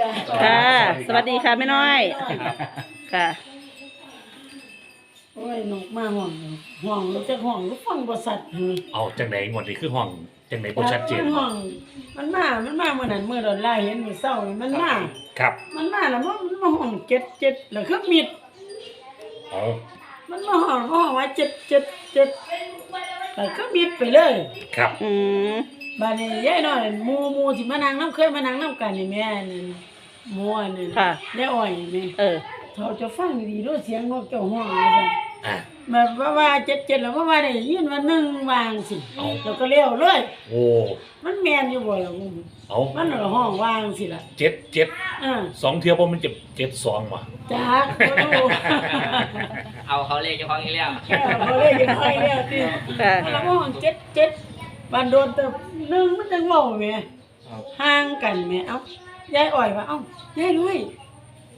จ้ะค่ะ สวัสดีค่ะแม่น้อย ค่ะ โอ้ยนกมาห่วงห่วงรู้จักห่วงรู้ฟังบ่สัตว์หือเอาจังไหนงวดนี้คือห้องจังไหนบ่ชัดเจนมันห่วงมันมา มันมาเมื่อนั้นเมื่อดอลลาร์เห็นมื้อเช้านี่มันมา ครับมันมาแล้วมันมันมาห่วงเจ็ดเจ็ดแล้วคือมิด เอามันมาห่วงห่วงว่าเจ็ดเจ็ดเจ็ดแล้วคือมิดไปเลย ครับ อืม บาดนี้ยายน้อยหมู่หมู่ที่มานั่งน้ำเคยมานั่งน้ำกันนี่แม่นี่หมู่อันนั้นค่ะ ยายอ้อยนี่เออ เขาจะฟังดีๆด้วยเสียงนกเจ้าห่วงว่าซั่นอะ แบบว่าว่าเจ็ดเจ็ดแล้วว่าว่าได้ยินว่าหนึ่งวางสิเอา แล้วก็เลี้ยวเลย โอ้มันแมนอยู่บ่ล่ะมึงเอามันก็ห้องวางสิล่ะเจ็ดเจ็ดอ่าสองเที่ยวบ่มันจะเจ็ดสองว่ะจักบ่รู้ เอาเขาเลขเฉพาะอีกแล้วแค่บ่เลยยังไงเนี่ยติค่ะ มันละห้องเจ็ดเจ็ด บันโดนเติบหนึ่งมันจังเว้าแหม่ห่างกันแหม่เอ้ายายอ้อยว่าเอ้ายายด้วย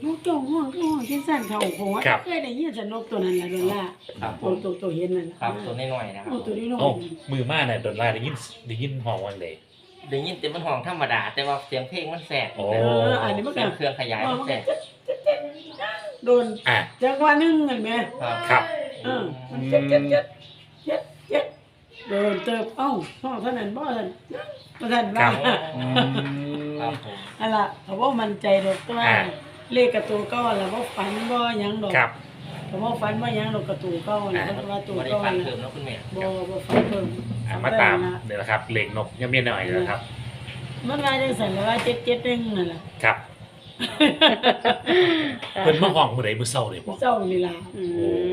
นกเจ้าห้องก็ห้องที่สั่นเขาคงว่าเคยได้ยินแต่นกตัวนั้นล่ะโดนล่ะครับผตัวมตัวตัวเห็นนั่นครับตัวน้อยๆนะครับโอ้ตัวนี้น้อเอ้ายมือมาน่ะโดนลาได้ยินได้ยินห้องวันใดได้ยินเต็มมันห้องธรรมดา แต่ว่าเสียงเพลงมันแสบโอ้ เอออันนี้มันเสีก็ยงเครื่องขยายว่ามันมันแสก็บเจ็ดเจ็ดเจ็ดโดนอะ จังหวะหนึงเห็นไหมครับ ครับ เออมันเจ็ดเจ็ดเจ็ดเจ็ดเจ็ด โดนเติบเอ้าพ่อเท่านั้นบ่ท่านบ่ท่านครัว่าบอืม ครับผม อันล่ะเขาบ่มั่นใจดอกแต่ว่าอ่า เลขกระตูเก่าแล้วบ่ฝันบ่หยังดอกครับ เขาบ่ฝันบ่หยังดอกกระตูเก่าน่ะอ่า เพราะว่าตูไม่ได้เก่าฟันน่ะเพิ่มแล้วคุณแม่ บ่บ่ฝันเพิ่มอะมาตามเนี่ยนะครับเหล็กนกยังมีหน่อยนะครับ มันว่าจังซั่นแล้วว่าเจ็ดเจ็ดหนึงนั่นล่ะ ครับ เพิ่นมาห้องมื้อใดมื้อเช้านี่บ่เจ้านี่ล่ะอื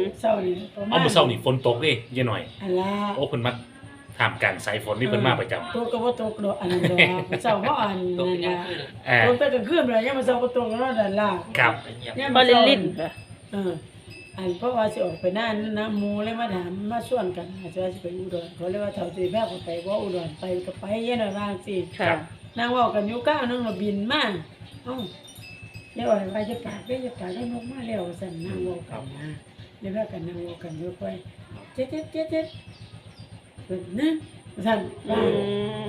มเจ้านี่ประมาณเอามื้อเช้านี่ฝนตกเด้ยายหน่อย อันล่ะโอ้เพิ่นมาถามการสายฝนนี่เพิ่นมาประจำตกก็บ่ตกดอกอันนั้นดอกเจ้าบ่อันตัวนั่เป็นนยังน่ะขึ้นอ่าตกแต่กลางคืนเลยยังมาเช้าก็ตกแล้วนั่นล่ะครับเป็นเงียบเนี่ยบอลลินลินค่ะ เอออันเพราะว่าสิออกไปนั่นนะหมูเลยมาถามมาชวนกันอาจจะว่าสิไปอุดรเขาเลยว่าเท่าสิแม่ก็ไปบ่อุดรไปก็ไปเย็นหน่อยบางสิค่ะ นางเว้ากันอยู่ก้าวนึงแล้วบินมาเอ้าเดี๋ ยวอะไรว่าจะปากได้จะปากได้นกมาแล้วสั่นนางเว้ากันนะเดี๋ยวว่ากันนางเว้ากันอยู่ไปเจ็ดเจ็ดเจ็ดเจ็ดเพิ่นนะสั่นอืว่าม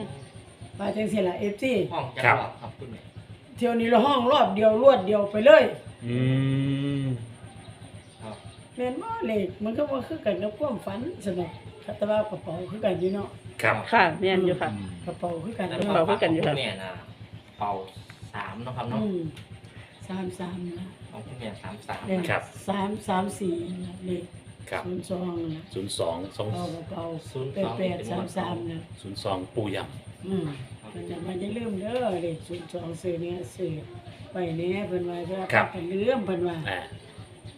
ว่าจังซี่ล่ะ FC ห้องจังหวะครับคุณแม่เที่ยวนี้เราห้องรอบเดียวรวดเดียวไปเลยอืมครับแม่นบ่เลขมันก็บ่คือกันกับความฝันสนุกแต่ว่ากระเป๋าคือกันอยู่เนาะครับค่ะแม่นอยู่ค่ะ กระเป๋าคือกันแต่เนาะเป่าคือกันอยู่ขครัอบงคุณแม่นะเป่าสามเนาะครับอืเนาะม สามสามนะของคุณแม่สามสามเลขครับ สามสามสี่นะเลขครับศูนย์สองนะศูนย์สองสองเอากระเป๋าแปดแปดสามสามนะศูนย์สองปูยอืมมันจะมันจะลืมเด้อเลขศูนย์สองซื้อเนี่ยซื้อไปแน่เพิ่นว่าเพื่อกันลืมเพิ่นว่าำอ่า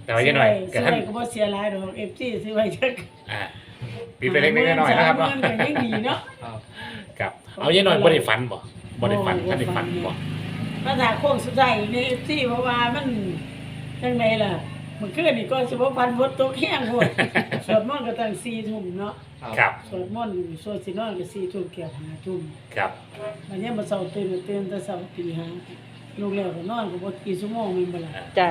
แต่ว่ายังหน่อยซื้กับอท่านไว้ก็บ่เสียหลายดอก FC ซื้อไว้จักอ่าปีไปเล็กๆน้อยๆนะครับเนาะสมหมื่ก็ยังดีเนาะ ครับครับเอายังหน่อยบ่ได้ฝันบ่บ่ได้ฝันท่านได้ฝันบ่ ภาษาโค้งสุดท้ายในที่เพราะว่ามันจังไดล่ะมันคืนนี่ก็สิบ่พันฝนตกแห้งโพดสวดมนต์ก็ตั้ง4ทุ่มเนาะครับสวดมนต์สวดสินอนก็4ทุ่มเกือบ5ทุ่มครับอันนี้มาเช้าตื่นก็ตื่นแต่เช้าตีห้าลูกแล้วก็นอนก็บ่กี่ชั่วโมงแม่นบ่ล่ะจ้ะ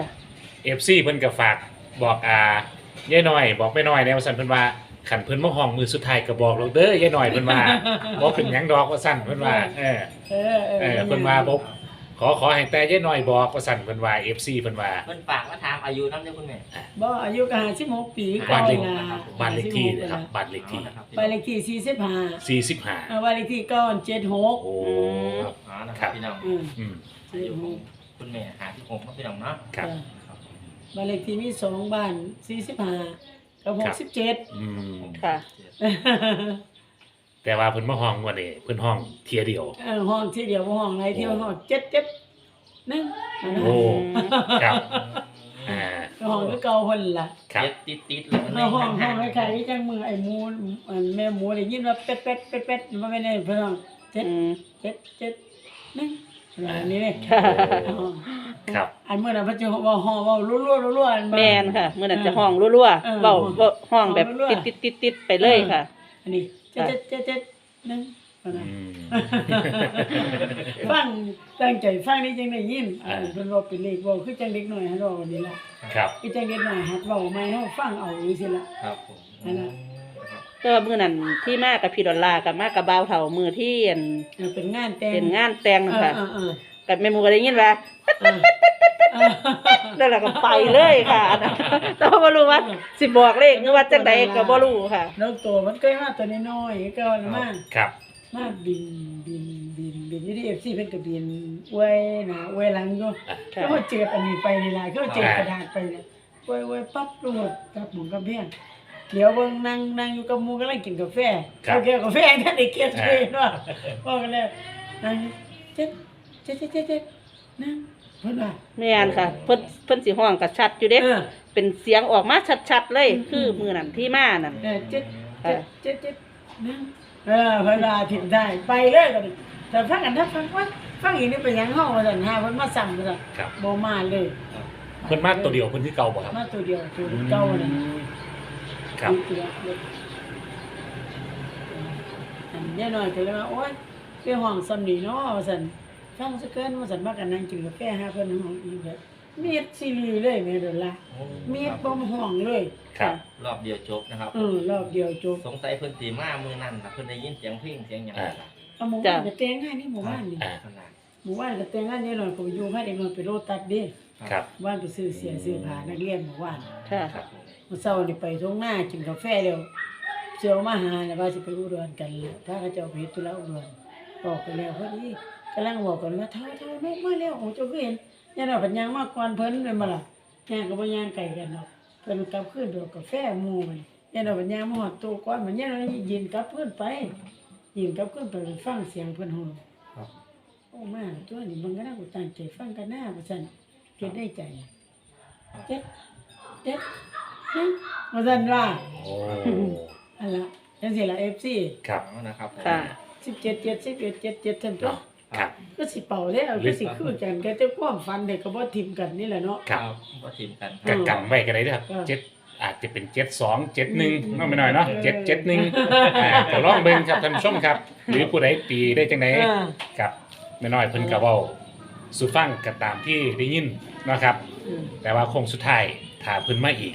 เอฟซีเพิ่นก็ฝากบอกอ่ายายหน่อยบอกแม่น้อยแนวสั่นเพิ่นว่าขันเพิ่นมาห้องมือสุดท้ายก็บอกเราเด้อยายหน่อยเพิ่นว่าบ่เป็นหยังดอกว่าสั่นเพิ่นว่า เออเออเออเออเพิ่นว่าบ่ ขอขอให้แต่ยายหน่อยบอกว่าสั่นเพิ่นว่า FC เพิ่นว่า เพิ่นฝากมาถามอายุน้ำเด้อคุณแม่บ่อายุก็56ปีบ้านเลข ก่อล่ะบ้านเลขที่นะครับบ้านเลขที่นะครับบ้านเลขที่45 45 เออบ้านเลขที่เก้าเจ็ดหกโอ้อ๋อนะครับพี่น้องอืมอืมอายุของคุณแม่หาที่ผมครับพี่น้องเนาะครับครับบ้านเลขที่มีสองบ้านสี่สิบห้ากับหกสิบเจ็ดอืมค่ะ แต่ว่าเพิ่นมาห้องว่านี่เพิ่นห้องเที่ยเดียว เออห้องที่เดียวห้องไหนที่ห้องเจ็ดเจ็ดหนึ่งอันนั้นโอ้ครับอ่าห้องก็เก่าคนละครับเจ็ดติดติดๆเลยมันแล้วห้องห้ห่าองงใครๆที่จังมือไอ้หมูอันแม่หมูได้ยินว่าเป็ดเป็ดเป็ดเป็ดมันไม่ได้เพื่อนเจ็ดอืม เจ็ดเจ็ดหนึ่งอันนี้เนี่ยค่ะครับ อันเมื่อนั้นพระเจ้าว่าห้องว่ารั่วรั่วรั่วรั่วอันแม่นค่ะเมื่อนั้นจะห้องรั่วเออๆเบาเว้าห้องแบบห้องรั่วติดติดติดติดๆไปเลยค่ะ อันนี้ เจ็ดเจ็ดเจ็ดเจ็ดหนึ่งอันนั้นอืม ฟังตั้งใจฟังนี่จังได้ยินอ่า อ่าเพิ่นว่าเป็นเลขเว้าคือจังเด็กน้อยให้เรานี่ล่ะครับอีจังเด็กน้อยหัดเว้าใหม่เฮาฟังเอาจังซี่ล่ะ ครับผมนั่นน่ะครับแต่ว่ามื้อนั้นที่มากับพี่ดอลลาร์กับมากับบ่าวเฒ่ามือที่อั่นเออเป็นงานแต่งเป็นงานแต่งเอนะอคะเออเออ กับแม่หมูก็ได้ยินว่าอ่าอ่านั่นแหละก็ไปเลยค่ะแต่ว่าบ่รู้ว่าสิบอกเลขหรือว่าจังใดก็บ่รู้ค่ะ นกตัวมันก็มาตัวน้อยๆก็มาครับ มาบินบินบินบินอยู่ที่ FC เพิ่นก็บินอวยหน้าอวยหลังอยู่ค่ะ เขาเจออันนี้ไปนี่ล่ะเขาเจอกระดาษไปเนี่ยอวยอวยปั๊บลงกับหมุนกับเพียงเดี๋ยวเบิ่งนั่งนั่งอยู่กับหมู่กำลังกินกาแฟครับ เขาเกี่ยวกาแฟท่านได้เก็บเลยเนาะบอกกันแล้วนั่งเจ็ด เจ็ดเจ็ดเจ็ดเจ็ดนั่งเพิ่นว่า แม่นค่ะ เพิ่นเพิ่นสิห้องก็ชัดอยู่เด้ เออ เป็นเสียงออกมาชัดๆเลยอืมคือมือนั่นที่มานั่น เออเจ็ดเจ็ดเจ็ดเจ็ดนั่งเออเพิ่นว่าถิ่มได้ไปเลยก็ดิแต่ฟังกันถ้าฟังว่าฟังอีกนี่เป็นหยังห้องว่าซั่นหาเพิ่นมาสั่งว่าซั่นครับ บ่มาเลย เพิ่นมาตัวเดียวเพิ่นที่เก่าบ่ครับมาตัวเดียวตัวเก่านั่น ครับ อันนี้หน่อยก็เลยว่าโอ๊ยไปห้องสำนีเนาะว่าซั่น ฟังซะเกินว่าซั่นมากันนั่งกินกาแฟหาเพิ่นห้องอีกแบบมีดซีรีส์เลยแม่เดอล่ะมีดบ่มห้องเลยครับ รอบเดียวจบนะครับ เออรอบเดียวจบสงสัยเพิ่นตีมามือนั่นนะเพิ่นได้ยินเสียงเพลงเสียงอย่างไรล่ะเอาหมู่บ้านก็แต่งงานนี่หมู่บ้านนี่อ่า ขนาดหมู่บ้านก็แต่งงานนี่หน่อยก็อยู่ให้เด็กน้อยไปโลตัสเด้ครับ บ้านไปซื้อเสียซื้อผ้านักเรียนหมู่บ้านค่ะ ครับผมมื้อเช้านี่ไปทุ่งนากินกาแฟแล้วเชียวมาหาแล้วว่าสิไปอุดรกันแล้วถ้าเขาเจ้าไปเฮ็ดธุระอุดรบอกไปแล้วพอดี กำลังบอกกันว่าเท่าเท่านกมาแล้วโอ้เจ้าคือเห็นย่าดอกปัญญางมาก่อนเพิ่นแม่นบ่ล่ะย่างก็บ่ย่างไกลกันดอกเพิ่นกลับคืนดอกกาแฟหมู่มันย่าดอกปัญญางมาฮอดตู้ก่อนมันย่าดอกยินกลับคืนไปยินกลับคืนไปฟังเสียงเพิ่นฮู้ครับโอ้มาตัวนี้มันก็น่ากูตั้งใจฟังกันหน้าว่าซั่นคิดในใจเจ็ดเจ็ดหนึ่งว่าซั่นว่าโอ้อันละจังซี่ล่ะ FC ครับเอานะครับผม ค่ะ17 7 11 7 7ท่านตัว เนาะ ครับ ก็สิเป่าแล้วก็สิคือกันก็จะความฝันเด็กก็บ่ทิมกันนี่แหละเนาะ ครับ ก็ทีมกัน กันกันไว้กันได้เด้อครับเออ เจ็ดอาจจะเป็นเจ็ดสองเจ็ดหนึ่งอืมน้องไปหน่อยเนาะเออเจ็ดเจ็ดหนึ่งอ่าก็ลองเบิ่งครับท่านผู้ชมครับ หรือผู้ใดตีได้จังไดอ่าครับไม่น้อยเพิ่นก็เว้าสู่ฟังก็ตามที่ได้ยินนะครับ อืมแต่ว่าคงสุดท้ายถ้าเพิ่นมาอีก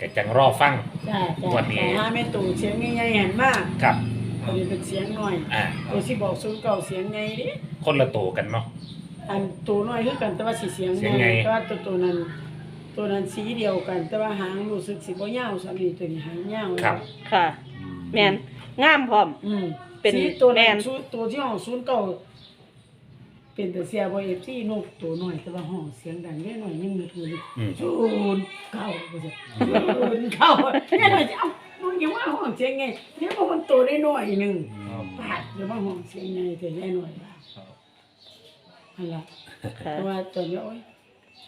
ก็จังรอฟัง จ้าจ้าวันนี้ หาแม่ตู่เสียงใหญ่ๆหันมาครับ อันนี้เป็นเสียงน้อยอ่า ตัวสิบอกศูนย์เก่าเสียงไงดิคนละโตกันเนาะ อันตัวน้อยคือกันแต่ว่าสิเสียงเสียงไง แต่ว่าตัวตัวนั้น ตัวนั้นสีเดียวกัน แต่ว่าหางรู้สึกสิบ่ยาวสำนี้ตัวนี้หางยาวครับ ค่ะ แม่นงามพร้อม อืมเป็นสีตัวแม่นั้นน ชุดตัวที่ห้องศูนย์เก่าเป็นแต่เสียบ่เอฟซีนกตัวน้อยแต่ว่าห้องเสียงดังแน่หน่อยยังมืดมืดอืม ศูนย์เก้าบ่ใช่ศูนย์เก้าแน่หน่อยจะเอา มึงอย่าว่าห้องเสียงไงเดี๋ยวมันโตได้น้อยหนึ่งปาดอย่าว่าห้องเสียงไงแต่แน่หน่อยว่าครับอันละค่ะแต่ว่าตอนนี้โอ้ย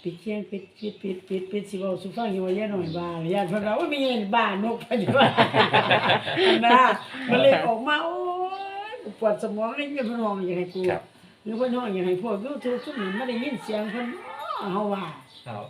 ปิดเสียงปิดปิดปิดปิดปิดสิเว้าสุฟังอยู่ว่าแย่หน่อยบ้าญาติเพิ่นว่าว่ามีเงินบ้านกพะนี่ว่านนะมันเลยออกมาโอ้ยปวดสมองเลยเพิ่นห้องอย่ากให้กูครับ หรือเพิ่นห้องอย่ากให้พวก YouTube ทุกนั้นไม่ได้ยินเสียงเพิ่นเฮาว่าครับ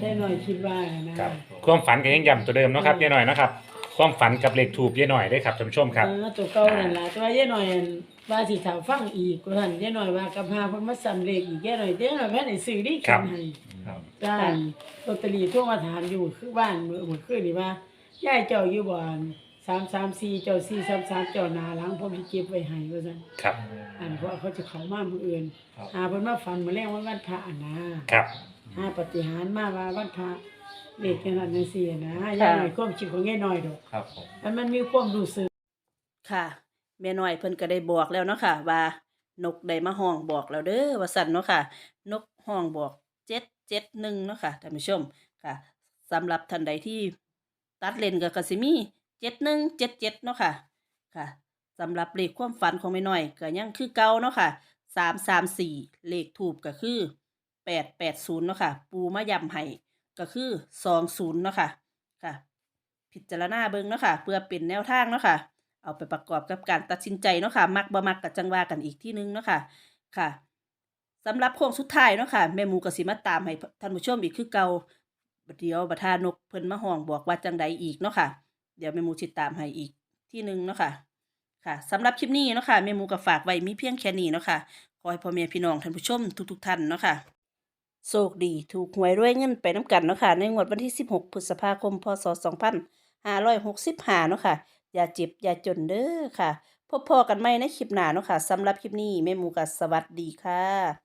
ได้หน่อยคิดว่านะครับ ความฝันก็ยังย้ำตัวเดิมเนาะครับยายหน่อยนะครับ ความฝันกับเลขถูกยายหน่อยได้ครับท่านผู้ชมครับ เออตัวเก่านั่นล่ะแต่ว่าแย่หน่อยอันว่าสิถามฟังอีกว่าซั่นแย่หน่อยว่ากับพาเพิ่นมาซ้ำเลขอีกแย่หน่อยเด้อหน่อยแม่ได้ซื้อดิครัเขียบนให้ครับจ้าลอตเตอรี่ทั่วมาถามอยู่คือบ้านเมื่อเมื่อคืนนี่ว่ายายเจ้าอยู่บ่อนสามสามสี่เจ้าสี่สามสามเจ้าหนาหลังผมสิเก็บไว้ให้ว่าซั่นครับ อันเพราะเขาจะเข้ามามื้ออื่นครับ หาเพิ่นมาฝันมื้อแรกว่าวันพระอะนะครับหาปฏิหารย์มาว่าวันพระ เด็กจังซั่นจังซี่นะยายหน่อยความคิดของยายน้อยดอกครับผมอันมันมีความรู้สึกค่ะแม่น้อยเพิ่นก็ได้บอกแล้วเนาะค่ะ ว่านกได้มาห้องบอกแล้วเด้อว่าสั่นเนาะค่ะ นกห้องบอกเจ็ดเจ็ดหนึ่งเนาะค่ะท่านผู้ชมค่ะสำหรับท่านใดที่ตัดเลนกับกสิมีเจ็ดหนึ่งเจ็ดเจ็ดเนาะค่ะค่ะสำหรับเลขความฝันของแม่น้อยก็ยังคือเก่าเนาะค่ะสามสามสี่เลขถูกก็คือแปดแปดศูนย์เนาะค่ะ ปูมะยำไห้ ก็คือสองศูนย์เนาะค่ะค่ะ พิจารณาเบิ่งเนาะค่ะ เพื่อเป็นแนวทางเนาะค่ะ เอาไปประกอบกับการตัดสินใจเนาะค่ะ มักบ่มักกับจังว่ากันอีกที่นึงเนาะค่ะค่ะสำหรับโค้งสุดท้ายเนาะค่ะแม่หมูก็สิมาตามให้ท่านผู้ชมอีกคือเก่าบดเดี๋ยวบัดทานกเพิ่นมาห้องบอกว่าจังใดอีกเนาะค่ะ เดี๋ยวแม่หมูสิตามให้อีกที่นึงเนาะค่ะค่ะสำหรับคลิปนี้เนาะค่ะแม่หมูก็ฝากไว้มีเพียงแค่นี้เนาะค่ะขอให้พ่อแม่พี่น้องท่านผู้ชมทุกๆท่านเนาะค่ะ โชคดีถูกหวยรวยเงินไปน้ำกันเนาะค่ะ ในงวดวันที่ 16 พฤษภาคม พศ 2565เนาะค่ะ อย่าเจ็บ อย่าจนเด้อค่ะ พบพอกันไหมในคลิปหน้าเนาะค่ะสำหรับคลิปนี้แม่หมูก็สวัสดีค่ะ